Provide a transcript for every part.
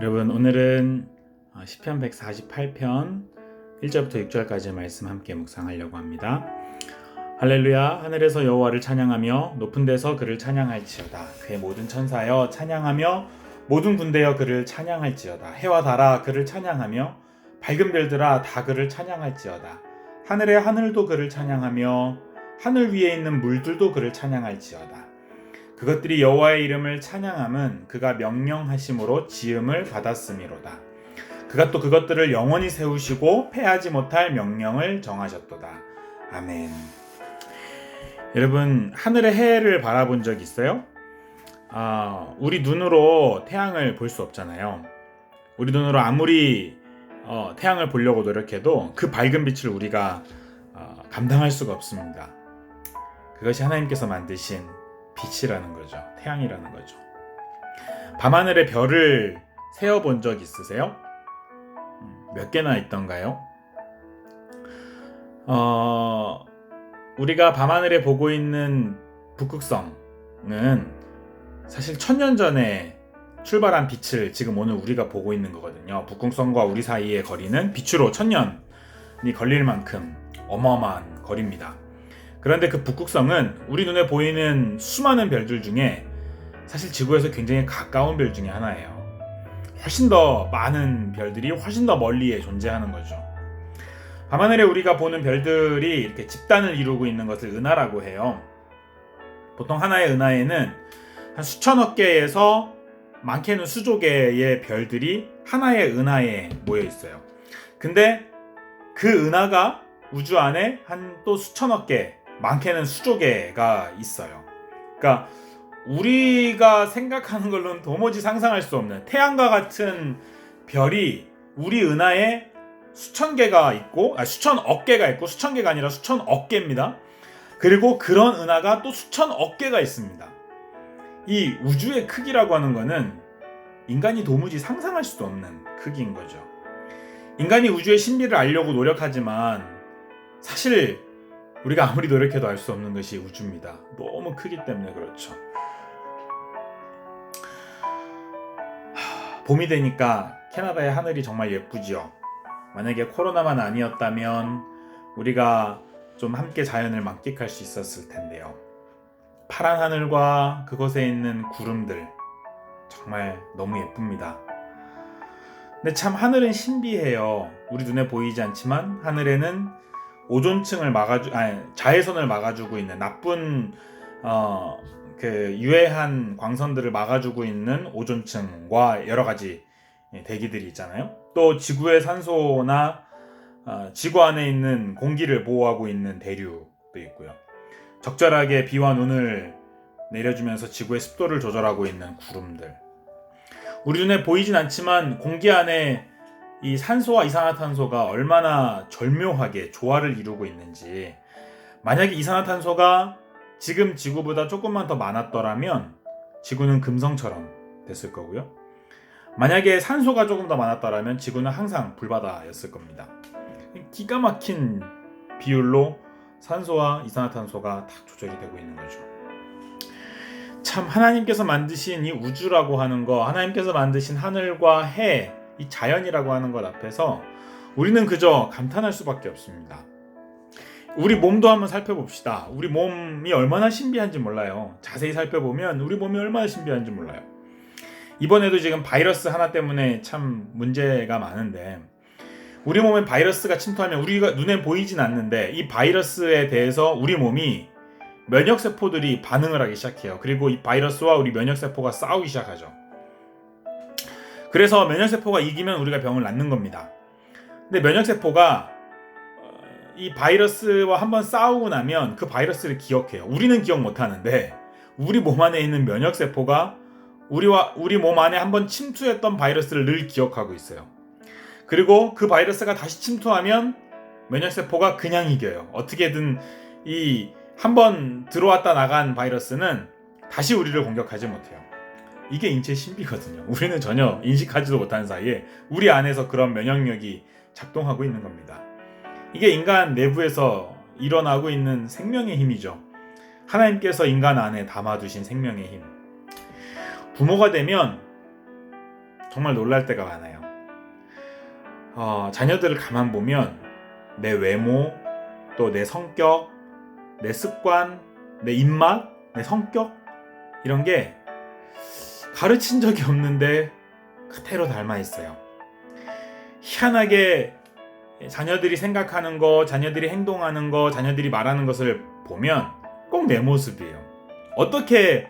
여러분 오늘은 어, 시편 148편 1절부터 6절까지 말씀 함께 묵상하려고 합니다. 할렐루야 하늘에서 여호와를 찬양하며 높은 데서 그를 찬양할지어다. 그의 모든 천사여 찬양하며 모든 군대여 그를 찬양할지어다. 해와 달아 그를 찬양하며 밝은 별들아 다 그를 찬양할지어다. 하늘의 하늘도 그를 찬양하며 하늘 위에 있는 물들도 그를 찬양할지어다 그것들이 여호와의 이름을 찬양함은 그가 명령하심으로 지음을 받았음이로다. 그가 또 그것들을 영원히 세우시고 패하지 못할 명령을 정하셨도다. 아멘. 여러분 하늘의 해를 바라본 적 있어요? 아, 우리 눈으로 태양을 볼 수 없잖아요. 우리 눈으로 아무리 어, 태양을 보려고 노력해도 그 밝은 빛을 우리가 어, 감당할 수가 없습니다. 그것이 하나님께서 만드신 빛이라는 거죠. 태양이라는 거죠. 밤하늘의 별을 세어 본 적 있으세요? 음, 몇 개나 있던가요? 어, 우리가 밤하늘에 보고 있는 북극성은 사실 천년 전에 출발한 빛을 지금 오늘 우리가 보고 있는 거거든요. 북극성과 우리 사이의 거리는 빛으로 천년이 걸릴 만큼 어마어마한 거리입니다. 그런데 그 북극성은 우리 눈에 보이는 수많은 별들 중에 사실 지구에서 굉장히 가까운 별 중에 하나예요. 훨씬 더 많은 별들이 훨씬 더 멀리에 존재하는 거죠. 밤하늘에 우리가 보는 별들이 이렇게 집단을 이루고 있는 것을 은하라고 해요. 보통 하나의 은하에는 한 수천억 개에서 많게는 수조 개의 별들이 하나의 은하에 모여 있어요. 근데 그 은하가 우주 안에 한 또 수천억 개, 많게는 수조 개가 있어요. 그러니까 우리가 생각하는 걸로는 도무지 상상할 수 없는 태양과 같은 별이 우리 은하에 수천 개가 있고 아, 수천 억 개가 있고 수천 개가 아니라 수천 억 개입니다. 그리고 그런 은하가 또 수천 억 개가 있습니다. 이 우주의 크기라고 하는 거는 인간이 도무지 상상할 수도 없는 크기인 거죠. 인간이 우주의 신비를 알려고 노력하지만 사실 우리가 아무리 노력해도 알 수 없는 것이 우주입니다. 너무 크기 때문에 그렇죠. 하, 봄이 되니까 캐나다의 하늘이 정말 예쁘지요. 만약에 코로나만 아니었다면 우리가 좀 함께 자연을 만끽할 수 있었을 텐데요. 파란 하늘과 그곳에 있는 구름들 정말 너무 예쁩니다. 근데 참 하늘은 신비해요. 우리 눈에 보이지 않지만 하늘에는 오존층을 막아주 아니 자외선을 막아주고 있는 나쁜 어 그 유해한 광선들을 막아주고 있는 오존층과 여러 가지 대기들이 있잖아요. 또 지구의 산소나 어, 지구 안에 있는 공기를 보호하고 있는 대류도 있고요. 적절하게 비와 눈을 내려주면서 지구의 습도를 조절하고 있는 구름들. 우리 눈에 보이진 않지만 공기 안에 이 산소와 이산화탄소가 얼마나 절묘하게 조화를 이루고 있는지 만약에 이산화탄소가 지금 지구보다 조금만 더 많았더라면 지구는 금성처럼 됐을 거고요. 만약에 산소가 조금 더 많았더라면 지구는 항상 불바다였을 겁니다. 기가 막힌 비율로 산소와 이산화탄소가 다 조절이 되고 있는 거죠. 참 하나님께서 만드신 이 우주라고 하는 거, 하나님께서 만드신 하늘과 해, 이 자연이라고 하는 것 앞에서 우리는 그저 감탄할 수밖에 없습니다. 우리 몸도 한번 살펴봅시다. 우리 몸이 얼마나 신비한지 몰라요. 자세히 살펴보면 우리 몸이 얼마나 신비한지 몰라요. 이번에도 지금 바이러스 하나 때문에 참 문제가 많은데 우리 몸에 바이러스가 침투하면 우리가 눈에 보이진 않는데 이 바이러스에 대해서 우리 몸이 면역 세포들이 반응을 하기 시작해요. 그리고 이 바이러스와 우리 면역 세포가 싸우기 시작하죠. 그래서 면역 세포가 이기면 우리가 병을 낫는 겁니다. 근데 면역 세포가 이 바이러스와 한번 싸우고 나면 그 바이러스를 기억해요. 우리는 기억 못 하는데 우리 몸 안에 있는 면역 세포가 우리와 우리 몸 안에 한번 침투했던 바이러스를 늘 기억하고 있어요. 그리고 그 바이러스가 다시 침투하면 면역 세포가 그냥 이겨요. 어떻게든 이 한번 들어왔다 나간 바이러스는 다시 우리를 공격하지 못해요. 이게 인체 신비거든요. 우리는 전혀 인식하지도 못하는 사이에 우리 안에서 그런 면역력이 작동하고 있는 겁니다. 이게 인간 내부에서 일어나고 있는 생명의 힘이죠. 하나님께서 인간 안에 담아두신 생명의 힘. 부모가 되면 정말 놀랄 때가 많아요. 어, 자녀들을 가만 보면 내 외모, 또 내 성격, 내 습관, 내 입맛, 내 성격 이런 게 가르친 적이 없는데 그대로 닮아 있어요. 희한하게 자녀들이 생각하는 거, 자녀들이 행동하는 거, 자녀들이 말하는 것을 보면 꼭 내 모습이에요. 어떻게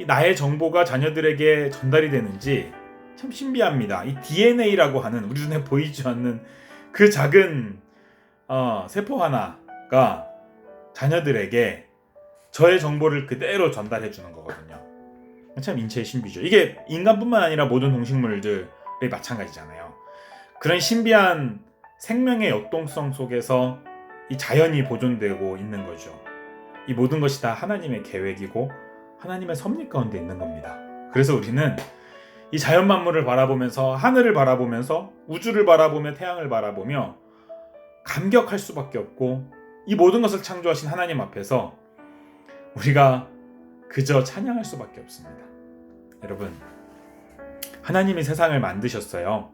이 나의 정보가 자녀들에게 전달이 되는지 참 신비합니다. 이 DNA라고 하는 우리 눈에 보이지 않는 그 작은 어, 세포 하나가 자녀들에게 저의 정보를 그대로 전달해 주는 거거든요. 참 인체의 신비죠. 이게 인간뿐만 아니라 모든 동식물들이 마찬가지잖아요. 그런 신비한 생명의 역동성 속에서 이 자연이 보존되고 있는 거죠. 이 모든 것이 다 하나님의 계획이고 하나님의 섭리 가운데 있는 겁니다. 그래서 우리는 이 자연 만물을 바라보면서 하늘을 바라보면서 우주를 바라보며 태양을 바라보며 감격할 수밖에 없고 이 모든 것을 창조하신 하나님 앞에서 우리가 그저 찬양할 수밖에 없습니다. 여러분, 하나님이 세상을 만드셨어요.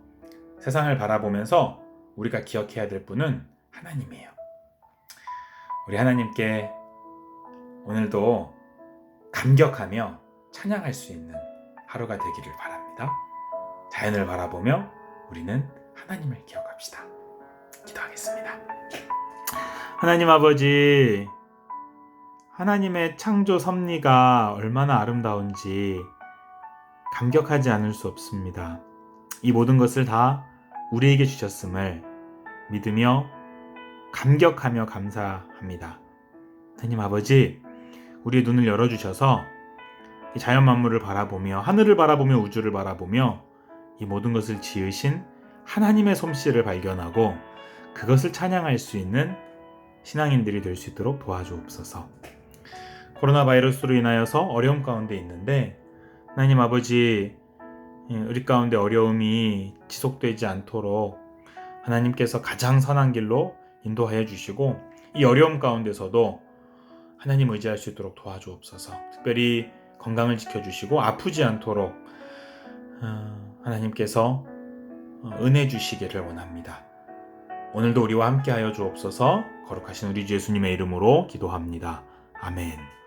세상을 바라보면서 우리가 기억해야 될 분은 하나님이에요. 우리 하나님께 오늘도 감격하며 찬양할 수 있는 하루가 되기를 바랍니다. 자연을 바라보며 우리는 하나님을 기억합시다. 기도하겠습니다. 하나님 아버지, 하나님의 창조 섭리가 얼마나 아름다운지 감격하지 않을 수 없습니다. 이 모든 것을 다 우리에게 주셨음을 믿으며 감격하며 감사합니다. 하나님 아버지, 우리의 눈을 열어주셔서 이 자연 만물을 바라보며 하늘을 바라보며 우주를 바라보며 이 모든 것을 지으신 하나님의 솜씨를 발견하고 그것을 찬양할 수 있는 신앙인들이 될 수 있도록 도와주옵소서. 코로나 바이러스로 인하여서 어려움 가운데 있는데 하나님 아버지 예, 우리 가운데 어려움이 지속되지 않도록 하나님께서 가장 선한 길로 인도하여 주시고 이 어려움 가운데서도 하나님 의지할 수 있도록 도와주옵소서. 특별히 건강을 지켜주시고 아프지 않도록 어, 하나님께서 어, 은혜 주시기를 원합니다. 오늘도 우리와 함께하여 주옵소서. 거룩하신 우리 주 예수님의 이름으로 기도합니다. 아멘.